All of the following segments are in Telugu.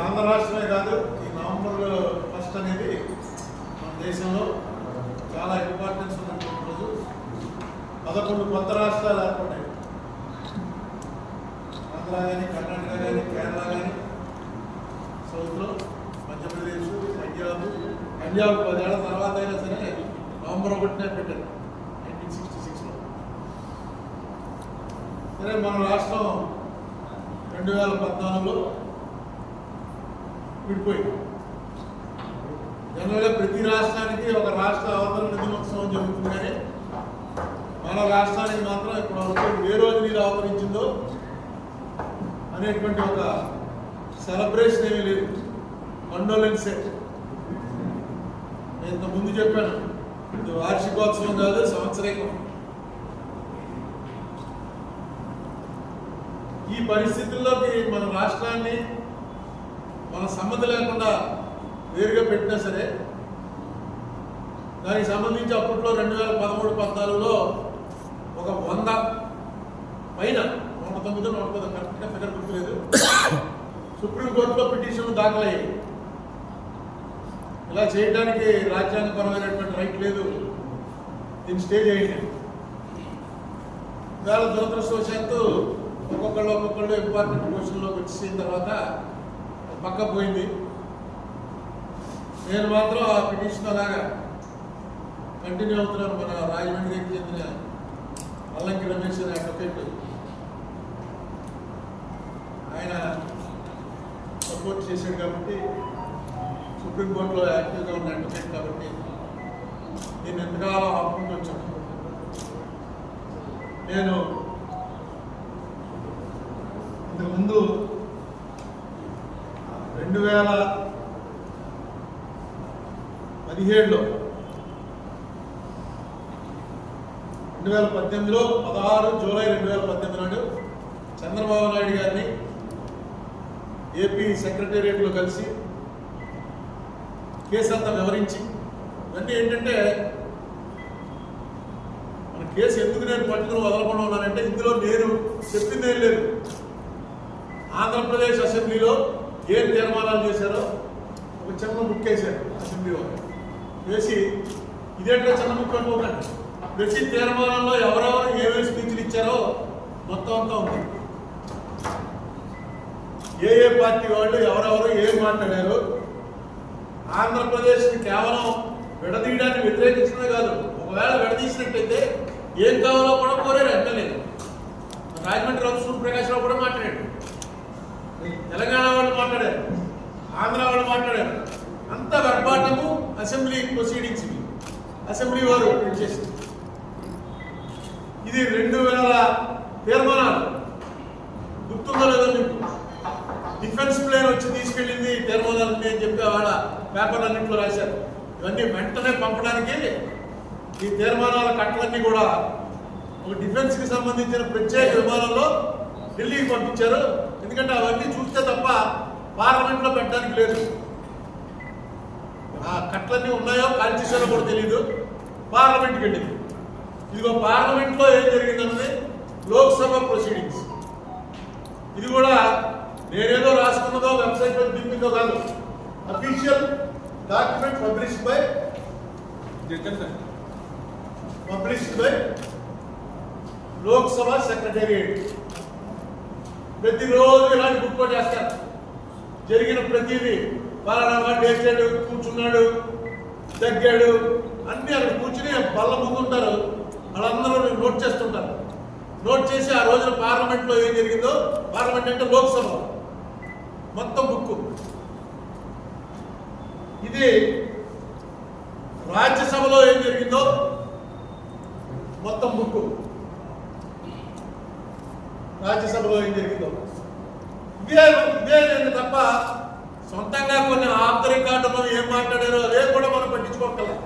ఆంధ్ర రాష్ట్రమే కాదు ఈ నవంబర్ ఫస్ట్ అనేది మన దేశంలో చాలా ఇంపార్టెన్స్ ఉన్నటువంటి రోజు. పదకొండు కొత్త రాష్ట్రాలు ఏర్పడ్డాయి. ఆంధ్ర కానీ కర్ణాటక కానీ కేరళ కానీ సౌత్లో మధ్యప్రదేశ్ పంజాబ్ పంజాబ్ పదేళ్ళ తర్వాత అయినా సరే నవంబర్ ఒకటినే పెట్టారు. సరే మన రాష్ట్రం రెండు వేల పద్నాలుగులో విడిపోయింది. జనరల్గా ప్రతి రాష్ట్రానికి ఒక రాష్ట్ర అవతరణ నిధులోత్సవం జరుగుతుంది కానీ మన రాష్ట్రానికి మాత్రం ఇప్పుడు అవసరం ఏ రోజు నీరు అవతరించిందో అనేటువంటి ఒక సెలబ్రేషన్ ఏమీ లేదు. కండోలెన్సే నేను ఇంత ముందు చెప్పాను. ఇది వార్షికోత్సవం కాదు సంవత్సరికం ఈ పరిస్థితుల్లోకి మన రాష్ట్రాన్ని మన సమ్మతి లేకుండా వేరుగా పెట్టినా సరే దానికి సంబంధించి అప్పట్లో రెండు వేల పదమూడు పద్నాలుగులో ఒక వంద పైన నూట తొమ్మిది నూట పది కరెక్ట్గా ఫిగర్ గుర్తులేదు. సుప్రీంకోర్టులో పిటిషన్ దాఖలయ్యాయి. ఇలా చేయడానికి రాజ్యాంగపరమైనటువంటి రైట్ లేదు. దీన్ని స్టే చేయండి. ఇవాళ దురదృష్టవశాత్తు ఒక్కొక్కళ్ళు ఒక్కొక్కళ్ళు ఇంపార్టెంట్ పొజిషన్లోకి వచ్చేసిన తర్వాత పక్క పోయింది. నేను మాత్రం ఆ పిటిషన్ అలాగా కంటిన్యూ అవుతున్నాను మన రాజమండ్రికి చెందిన అల్లంకి రమేష్ అనే అడ్వకేట్. ఆయన సపోర్ట్ చేశాడు కాబట్టి సుప్రీంకోర్టులో యాక్టివ్గా ఉన్న అడ్వకేట్ కాబట్టి నేను ఎంతకాలం ఆపుకుంటూ వచ్చాను. నేను ఇంతకుముందు రెండు వేల పదిహేడులో రెండు వేల పద్దెనిమిదిలో పదహారు జూలై రెండు వేల పద్దెనిమిది నాడు చంద్రబాబు నాయుడు గారిని ఏపీ సెక్రటేరియట్లో కలిసి కేసు అంతా వివరించి ఇవన్నీ ఏంటంటే మన కేసు ఎందుకు నేను పట్టుకుని వదలకుండా ఉన్నానంటే ఇందులో నేను చెప్పింది ఏం లేదు. ఆంధ్రప్రదేశ్ అసెంబ్లీలో ఏం తీర్మానాలు చేశారో ఒక చిన్న బుక్ వేశారు అసెంబ్లీ వాళ్ళు వేసి ఇదేంటో చిన్న బుక్ అనుకోకండి ప్రతి తీర్మానంలో ఎవరెవరు ఏమేమి స్పీచ్లు ఇచ్చారో మొత్తం అంతా ఉంది. ఏ ఏ పార్టీ వాళ్ళు ఎవరెవరు ఏం మాట్లాడారు ఆంధ్రప్రదేశ్ని కేవలం విడదీయడాన్ని వ్యతిరేకించడమే కాదు ఒకవేళ విడదీసినట్టయితే ఏం కావాలో కూడా కోరారు ఎమ్మెల్యే. రాజమండ్రి రావు సూర్యప్రకాశ్రావు కూడా మాట్లాడాడు తెలంగాణ వాళ్ళు మాట్లాడారు ఆంధ్ర వాళ్ళు మాట్లాడారు. అంత వెర్బాటము అసెంబ్లీ ప్రొసీడింగ్స్ అసెంబ్లీ వారు చేసింది ఇది రెండు వేల తీర్మానాలు. గుర్తుందో లేదో మీకు. డిఫెన్స్ ప్లేన్ వచ్చి తీసుకెళ్ళింది తీర్మానాలు తీర్మానాలని అని చెప్పి వాళ్ళ పేపర్ అన్నింటిలో రాశారు. ఇవన్నీ వెంటనే పంపడానికి ఈ తీర్మానాల కట్టలన్నీ కూడా ఒక డిఫెన్స్కి సంబంధించిన ప్రత్యేక విమానంలో ఢిల్లీకి పంపించారు. ఎందుకంటే అవన్నీ చూస్తే తప్ప పార్లమెంట్లో పెట్టడానికి లేదు. ఆ కట్లన్నీ ఉన్నాయో కాల్చేసారో కూడా తెలియదు పార్లమెంట్కి వెళ్ళింది. ఇదిగో పార్లమెంట్లో ఏం జరిగిందన్నది లోక్సభ ప్రొసీడింగ్స్ ఇది కూడా నేనేదో రాసుకున్నదో వెబ్సైట్లో దింపిందో కాదు. Official document publish by published by Lok Sabha secretariat ప్రతిరోజు ఇలాంటి బుక్ చేస్తారు. జరిగిన ప్రతిదీ. పలానా వాడు వేసాడు కూర్చున్నాడు తగ్గాడు అన్నీ అక్కడ కూర్చుని బల్ల ముందుంటారు. వాళ్ళందరూ నోట్ చేస్తుంటారు. నోట్ చేసి ఆ రోజున పార్లమెంట్లో ఏం జరిగిందో పార్లమెంట్ అంటే లోక్సభ. మొత్తం బుక్ ఇది రాజ్యసభలో ఏం జరిగిందో మొత్తం బుక్ రాజ్యసభలో ఏం జరిగిందో. ఇదే ఇదే తప్ప సొంతంగా కొన్ని ఆఫ్ ద రికార్డులో ఏం మాట్లాడారో అదే కూడా మనం పట్టించుకోగలం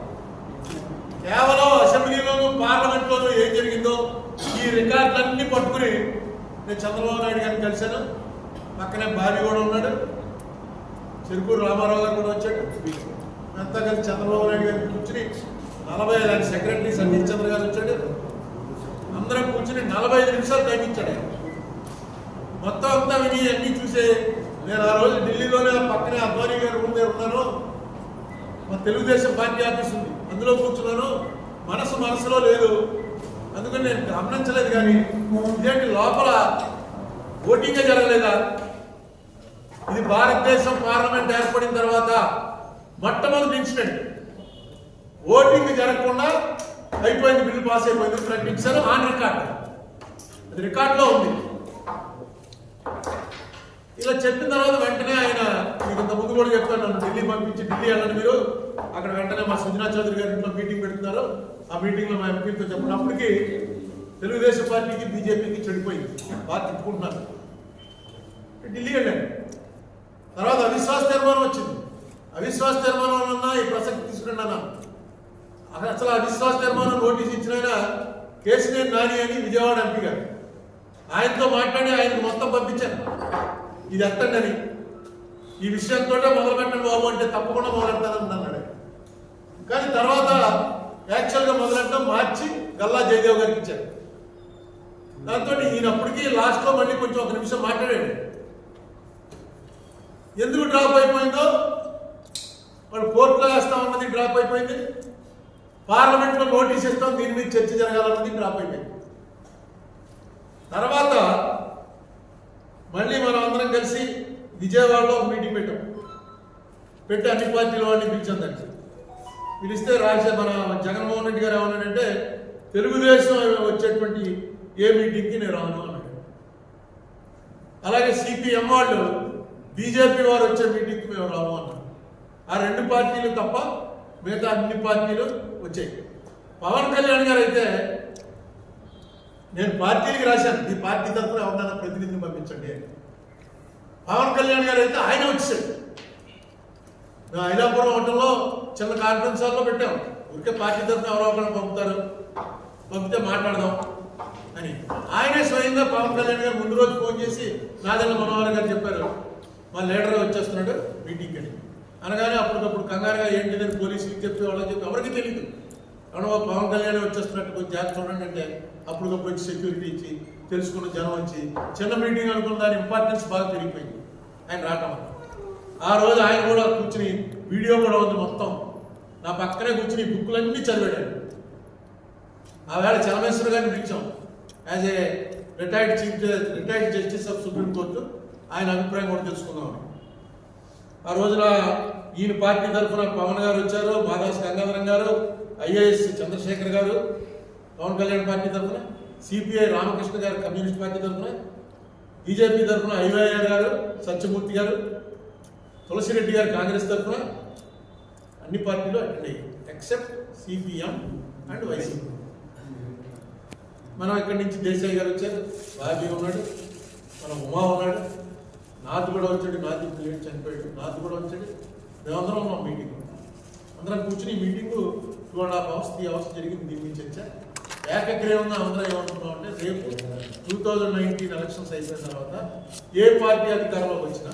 కేవలం అసెంబ్లీలోనూ పార్లమెంట్లోనూ ఏం జరిగిందో ఈ రికార్డులన్నీ పట్టుకుని నేను చంద్రబాబు నాయుడు గారిని కలిశాను. పక్కనే భార్య కూడా ఉన్నాడు. చెరుకూరు రామారావు గారు కూడా వచ్చాడు. అంతా కలిసి చంద్రబాబు నాయుడు గారిని కూర్చుని నలభై ఐదు సెక్రటరీ సతీష్ చంద్ర గారు వచ్చాడు. అందరం కూర్చుని నలభై ఐదు నిమిషాలు తగ్గించాడు మొత్తం అంతా విని అన్నీ చూసే నేను ఆ రోజు ఢిల్లీలోనే ఆ పక్కనే అద్వానీ గారి రూమ్ దగ్గర ఉన్నాను. మా తెలుగుదేశం పార్టీ ఆఫీస్ ఉంది. అందులో కూర్చున్నాను. మనసు మనసులో లేదు. అందుకని నేను గమనించలేదు కానీ ఇదేంటి లోపల ఓటింగే జరగలేదా? ఇది భారతదేశం పార్లమెంట్ ఏర్పడిన తర్వాత మొట్టమొదటి ఇన్సిడెంట్. ఓటింగ్ జరగకుండా అయిపోయింది బిల్లు పాస్ అయిపోయింది. ప్రకటించారు ఆన్ రికార్డ్. అది రికార్డులో ఉంది. ఇలా చెప్పిన తర్వాత వెంటనే ఆయన మీకు ఇంత ముందు కూడా చెప్తాను నన్ను ఢిల్లీ పంపించి ఢిల్లీ వెళ్ళండి మీరు. అక్కడ వెంటనే మా సుజనా చౌదరి గారి ఇంట్లో మీటింగ్ పెడుతున్నారు. ఆ మీటింగ్లో మా ఎంపీతో చెప్పండి. అప్పటికి తెలుగుదేశం పార్టీకి బీజేపీకి చెడిపోయింది. పార్టీ తిట్టుకుంటున్నారు ఢిల్లీ వెళ్ళండి తర్వాత అవిశ్వాస తీర్మానం వచ్చింది. అవిశ్వాస తీర్మానం అన్నా ఈ ప్రసక్తి తీసుకురండి అన్నా అసలు అవిశ్వాస తీర్మానం నోటీస్ ఇచ్చిన ఆయన కేసీఆర్ నాని అని విజయవాడ ఎంపీ గారు. ఆయనతో మాట్లాడి ఆయనకు మొత్తం పంపించాను ఇది ఎత్తండి అని ఈ విషయంతో మొదలు పెట్టండి బాబు అంటే తప్పకుండా మొదలెడతానని అన్నాడు. కానీ తర్వాత యాక్చువల్గా మొదలెట్టడం మార్చి గల్లా జయదేవ్ గారికి ఇచ్చారు దాంతో ఈయనప్పటికీ లాస్ట్లో మళ్ళీ కొంచెం ఒక నిమిషం మాట్లాడాడు. ఎందుకు డ్రాప్ అయిపోయిందో? మరి కోర్టులో వేస్తామన్నది డ్రాప్ అయిపోయింది. పార్లమెంట్లో నోటీస్ ఇస్తాం దీని మీద చర్చ జరగాలన్నది డ్రాప్ అయిపోయింది. తర్వాత మళ్ళీ మనం అందరం కలిసి విజయవాడలో ఒక మీటింగ్ పెట్టాం. పెట్టి అన్ని పార్టీల వాడిని పిలిచాం దానికి. పిలిస్తే రాజే మన జగన్మోహన్ రెడ్డి గారు ఏమన్నాడంటే తెలుగుదేశం వచ్చేటువంటి ఏ మీటింగ్కి నేను రాను అన్నాడు. అలాగే సిపిఎం వాళ్ళు బీజేపీ వారు వచ్చే మీటింగ్కి మేము రాము అన్నాం ఆ రెండు పార్టీలు తప్ప మిగతా అన్ని పార్టీలు వచ్చాయి. పవన్ కళ్యాణ్ గారు అయితే నేను పార్టీకి రాశాను. ఈ పార్టీ తరఫున ఎవరినైనా ప్రతినిధిని పంపించండి పవన్ కళ్యాణ్ గారు అయితే ఆయన వచ్చేసాడు మేము ఐలాపురం హోటల్లో చిన్న కాన్ఫరెన్స్ హాల్లో పెట్టాం. ఊరికే పార్టీ తరఫున ఎవరో ఒకరిని పంపుతారు. పంపితే మాట్లాడదాం అని. ఆయనే స్వయంగా పవన్ కళ్యాణ్ గారు ముందు రోజు ఫోన్ చేసి నాదెల్ల మనోహర్ గారు చెప్పారు. మా లీడర్ వచ్చేస్తున్నాడు మీటింగ్కి అని. అనగానే అప్పటికప్పుడు కంగారుగా ఏంటిదని పోలీసులకు చెప్పి వాళ్ళకి చెప్పి ఎవరికి తెలియదు మనం పవన్ కళ్యాణ్ వచ్చేస్తున్నట్టు కొంచెం జాగ్రత్త చూడండి అంటే అప్పటికప్పుడు వచ్చి సెక్యూరిటీ ఇచ్చి తెలుసుకున్న జనం వచ్చి చిన్న మీటింగ్ అనుకున్న దాని ఇంపార్టెన్స్ బాగా పెరిగిపోయింది ఆయన రావటం వల్ల. ఆ రోజు ఆయన కూడా కూర్చుని వీడియో కూడా ఉంది మొత్తం నా పక్కనే కూర్చుని ఈ బుక్కులన్నీ చదివాడు ఆయన. ఆ వేళ చలమేశ్వర గారిని పిలిచాం as a retired chief retired justice of supreme court ఆయన అభిప్రాయం కూడా తెలుసుకుందాం ఆ రోజున ఈయన పార్టీ తరఫున పవన్ గారు వచ్చారు మాదాస్ గంగాధరం గారు ఐఏఎస్ చంద్రశేఖర్ గారు పవన్ కళ్యాణ్ పార్టీ తరఫున CPI Ramakrishna garu communist party తరఫున బీజేపీ తరఫున ఐవైఆర్ గారు సత్యమూర్తి గారు తులసిరెడ్డి గారు కాంగ్రెస్ తరఫున అన్ని పార్టీలు అటెండ్ అయ్యాయి ఎక్సెప్ట్ సిపిఎం అండ్ వైసీపీ. మనం ఇక్కడి నుంచి దేశాయ్ గారు వచ్చారు బాబీ ఉన్నాడు మన ఉమా ఉన్నాడు నాథ్ కూడా వచ్చాడు నాథ్ ఇప్పుడు చనిపోయాడు నాథ్ కూడా వచ్చాడు మేమందరం ఉన్నాం మీటింగ్ అందరం కూర్చుని meeting two and half hours three hours జరిగింది దీని నుంచి వచ్చా ఏకగ్రీవంగా అందరూ ఏమంటున్నాం అంటే రేపు టూ థౌజండ్ నైన్టీన్ ఎలక్షన్స్ అయిపోయిన తర్వాత ఏ పార్టీ అధికారంలోకి వచ్చినా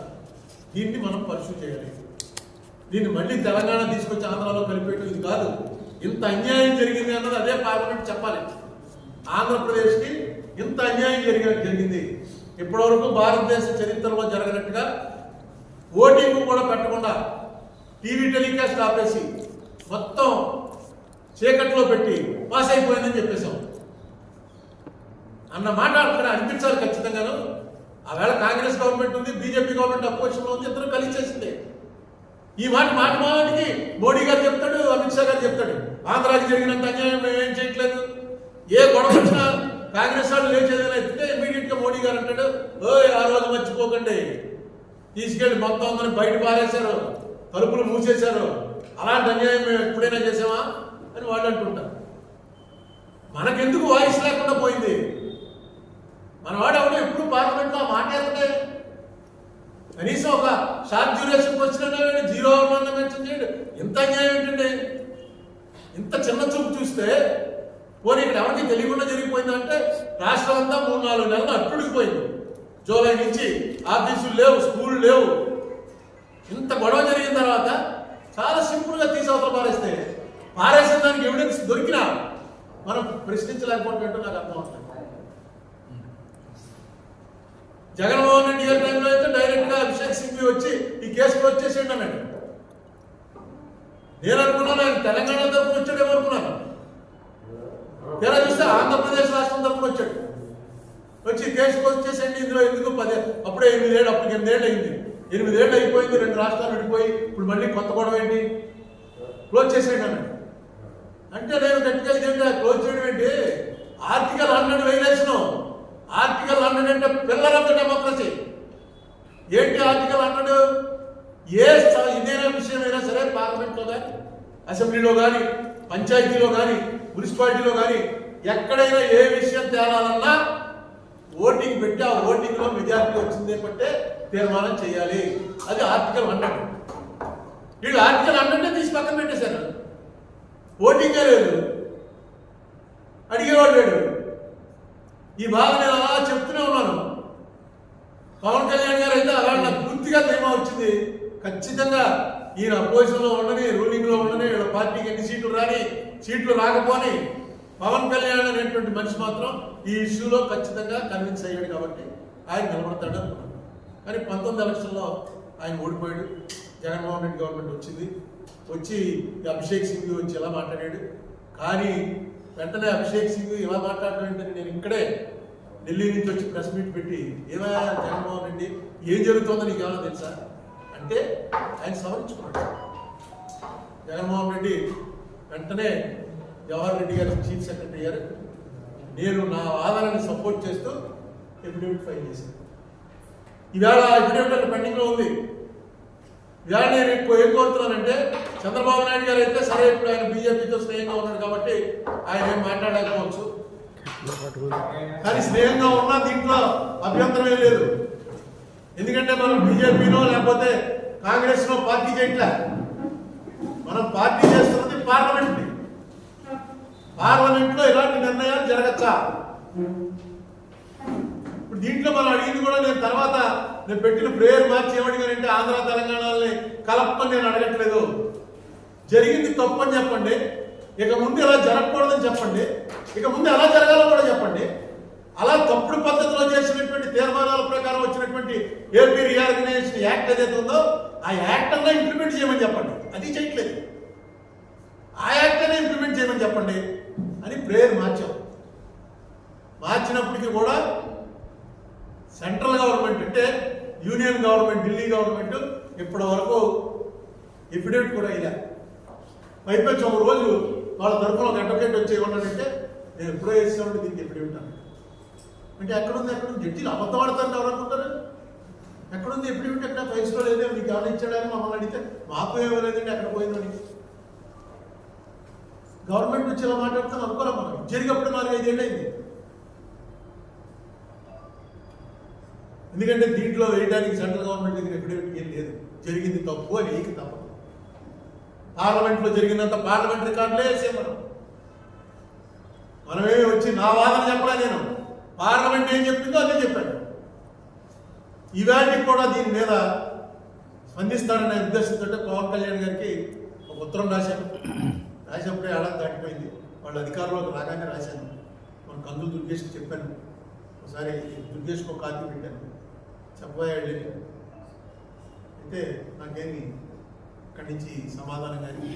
దీన్ని మనం పర్సూ చేయాలి. దీన్ని మళ్ళీ తెలంగాణ తీసుకొచ్చి ఆంధ్రాలో కలిపేయటం ఇది కాదు. ఇంత అన్యాయం జరిగింది అన్నది అదే పార్లమెంట్ చెప్పాలి. ఆంధ్రప్రదేశ్కి ఇంత అన్యాయం జరిగి జరిగింది. ఇప్పటివరకు భారతదేశ చరిత్రలో జరగనట్టుగా ఓటింగ్ కూడా పెట్టకుండా టీవీ టెలికాస్ట్ ఆపేసి మొత్తం చీకట్లో పెట్టి పాస్ అయిపోయిందని చెప్పేశాం. అన్న మాట అక్కడ అనిపించాలి ఖచ్చితంగాను. ఆవేళ కాంగ్రెస్ గవర్నమెంట్ ఉంది బీజేపీ గవర్నమెంట్ అపోజిషన్లో ఉంది ఇద్దరు కలిసి చేసింది. ఈ మాట మాట మావానికి మోడీ గారు చెప్తాడు అమిత్ షా గారు చెప్తాడు. ఆంధ్రాకి జరిగినంత అన్యాయం మేమేం చేయట్లేదు. ఏ గొడవ వచ్చినా కాంగ్రెస్ వాళ్ళు లేచేదని ఎత్తితే ఇమీడియట్గా మోడీ గారు అంటాడు ఓయ్ ఆ రోజు మర్చిపోకండి. తీసుకెళ్ళి మొత్తం అందరిని బయట పారేశారు తలుపులు మూసేశారు. అలాంటి అన్యాయం మేము ఎప్పుడైనా చేసామా? అని వాళ్ళు అంటుంటారు. మనకెందుకు వాయిస్ లేకుండా పోయింది? మన వాడు ఎవడు ఎప్పుడు పార్లమెంట్లో మాట్లాడతాడే కనీసం ఒక షార్ట్ డ్యూరేషన్ వచ్చిన జీరో అవర్ మెన్షన్ చేయండి. ఇంత అన్యాయం ఏంటండి? ఇంత చిన్న చూపు చూస్తే పోనీ ఇక్కడ ఎవరికి తెలియకుండా జరిగిపోయిందంటే రాష్ట్రం అంతా మూడు నాలుగు నెలలు అట్టుడికిపోయింది. జూలై నుంచి ఆఫీసులు లేవు స్కూళ్ళు లేవు. ఇంత గొడవ జరిగిన తర్వాత చాలా సింపుల్గా తీసి అవతల పారేస్తే పారేసిన దానికి ఎవిడెన్స్ దొరికినా మనం ప్రశ్నించలేకపోవడం నాకు అర్థం అవుతుంది. జగన్మోహన్ రెడ్డి గారి టైంలో అయితే డైరెక్ట్గా అభిషేక్ సింఘ్వి వచ్చి ఈ కేసు క్లోజ్ చేసేయండి అన్నాడు. నేను అనుకున్నాను ఆయన తెలంగాణ తరఫున వచ్చాడేమో అనుకున్నాను. తీరా చూస్తే ఆంధ్రప్రదేశ్ రాష్ట్రం తరఫున వచ్చాడు. వచ్చి కేసు క్లోజ్ చేసేయండి ఇందులో ఎందుకు పదే అప్పుడే ఎనిమిదేళ్ళు అప్పుడు ఎనిమిదేళ్ళు అయింది. ఎనిమిదేళ్ళు అయిపోయింది రెండు రాష్ట్రాలు విడిపోయి ఇప్పుడు మళ్ళీ కొత్త గొడవ ఏంటి? క్లోజ్ చేసేయండి అన్నాడు. అంటే నేను గట్టిగా ఇదేంటి క్లోజ్ చేయడం ఏంటి article hundred violation article hundred అంటే పిల్లర్ ఆఫ్ ద డెమోక్రసీ ఏంటి ఆర్టికల్ హండ్రెడ్? ఏ ఇదేనా విషయమైనా సరే పార్లమెంట్లో కానీ అసెంబ్లీలో కానీ పంచాయతీలో కానీ మున్సిపాలిటీలో కానీ ఎక్కడైనా ఏ విషయం తేలాలన్నా ఓటింగ్ పెట్టి ఆ ఓటింగ్లో మెజారిటీ వచ్చిందే పట్టే తీర్మానం చేయాలి. అది ఆర్టికల్ హండ్రెడ్. వీళ్ళు ఆర్టికల్ హండ్రెడ్ తీసి పక్కన పెట్టేశారు. ఓటింగే లేదు అడిగేవాడు లేడు. ఈ బాధ నేను అలా చెప్తూనే ఉన్నాను. పవన్ కళ్యాణ్ గారు అయితే అలా నాకు పూర్తిగా ధీమా వచ్చింది. ఖచ్చితంగా ఈయన అపోజిషన్లో ఉండని రూలింగ్లో ఉండని వీళ్ళ పార్టీకి ఎన్ని సీట్లు రాని సీట్లు రాకపోని పవన్ కళ్యాణ్ అనేటువంటి మనిషి మాత్రం ఈ ఇష్యూలో ఖచ్చితంగా కన్విన్స్ అయ్యాడు కాబట్టి ఆయన నిలబడతాడు అనుకున్నాను. కానీ పంతొమ్మిది ఎలక్షన్లో ఆయన ఓడిపోయాడు. జగన్మోహన్ రెడ్డి గవర్నమెంట్ వచ్చింది. వచ్చి అభిషేక్ సింగ్ వచ్చి ఎలా మాట్లాడాడు? కానీ వెంటనే అభిషేక్ సింగ్ ఎలా మాట్లాడడం నేను ఇక్కడే ఢిల్లీ నుంచి వచ్చి ప్రెస్ మీట్ పెట్టి ఏమయ్యా జగన్మోహన్ రెడ్డి ఏం జరుగుతుందో నీకు ఏమైనా తెలుసా? అంటే ఆయన సవరించుకున్నాడు జగన్మోహన్ రెడ్డి వెంటనే జవహర్ రెడ్డి గారు చీఫ్ సెక్రటరీ గారు నేను నా వాదనని సపోర్ట్ చేస్తూ ఎఫిడేవిట్ ఫైల్ చేశాను. ఈవేళ ఎఫిడేవిట్ అంటే పెండింగ్లో ఉంది. ఇవాళ నేను ఎక్కువ ఏం కోరుతున్నానంటే చంద్రబాబు నాయుడు గారు అయితే సరే ఇప్పుడు ఆయన బీజేపీతో స్నేహంగా ఉన్నాడు కాబట్టి ఆయన ఏం మాట్లాడకపోవచ్చు. కానీ స్నేహంగా ఉన్నా దీంట్లో అభ్యంతరం ఏం లేదు. ఎందుకంటే మనం బీజేపీనో లేకపోతే కాంగ్రెస్నో పార్టీ చేయట్లే. మనం పార్టీ చేస్తున్నది పార్లమెంట్. పార్లమెంట్లో ఇలాంటి నిర్ణయాలు జరగచ్చా? ఇప్పుడు దీంట్లో మనం అడిగింది కూడా నేను తర్వాత నేను పెట్టిన ప్రేయర్ మార్చి ఏమడిగానంటే ఆంధ్ర తెలంగాణని కలపని నేను అడగట్లేదు. జరిగింది తప్పని చెప్పండి. ఇక ముందు ఎలా జరగకూడదని చెప్పండి. ఇక ముందు ఎలా జరగాలో కూడా చెప్పండి. అలా తప్పుడు పద్ధతిలో చేసినటువంటి తీర్మానాల ప్రకారం వచ్చినటువంటి ఏపీ రీఆర్గనైజేషన్ యాక్ట్ ఏదైతే ఉందో ఆ యాక్ట్ అన్నా ఇంప్లిమెంట్ చేయమని చెప్పండి. అది చేయట్లేదు. ఆ యాక్ట్ అనే ఇంప్లిమెంట్ చేయమని చెప్పండి. అని ప్రేయర్ మార్చాం. మార్చినప్పటికీ కూడా సెంట్రల్ గవర్నమెంట్ అంటే యూనియన్ గవర్నమెంట్ ఢిల్లీ గవర్నమెంట్ ఇప్పటి వరకు ఎఫిడేవిట్ కూడా ఇలా పైపెచ్చి ఒక రోజు వాళ్ళ తరఫున ఒక అడ్వకేట్ వచ్చి ఏమన్నాడంటే నేను ఎప్పుడో వేసామంటే దీనికి ఎఫిడేవిట్ అన్నాడు. అంటే ఎక్కడుంది ఎక్కడుంది? జడ్జీలు అబద్ధం ఆడతారు ఎవరు అనుకుంటారు? ఎక్కడుంది ఎఫిడేవిట్ ఎక్కడ? ఫైల్స్లో లేదే మీకు ఎవరు ఇచ్చాడని మమ్మల్ని అడిగితే మాకు ఏమలేదండి ఎక్కడ పోయిందని గవర్నమెంట్ నుంచి ఇలా మాట్లాడుతాను అనుకోలే మనం. జరిగినప్పుడు నాలుగు ఐదేళ్ళు అయింది. ఎందుకంటే దీంట్లో వేయడానికి సెంట్రల్ గవర్నమెంట్ దగ్గర ఎఫిడేవిట్ ఏం లేదు. జరిగింది తప్పు అని ఏకి తప్పదు. పార్లమెంట్లో జరిగినంత పార్లమెంట్ రికార్డులే వేసాం మనం. మనమేమి వచ్చి నా వాదన చెప్పలే నేను. పార్లమెంట్ ఏం చెప్పిందో అదే చెప్పాను ఇవాటికి కూడా దీని మీద స్పందిస్తారనే ఉద్దేశంతో పవన్ కళ్యాణ్ గారికి ఒక ఉత్తరం రాశాను రాసినప్పుడే ఏడాది దాటిపోయింది. వాళ్ళ అధికారంలోకి రాగానే రాశాను. మన కందులు దుర్గేష్కి చెప్పాను. ఒకసారి దుర్గేష్కి ఒక కాపీ పెట్టాను. చెప్పబోయాడు అయితే నాకేమి ఇక్కడి నుంచి సమాధానం కానీ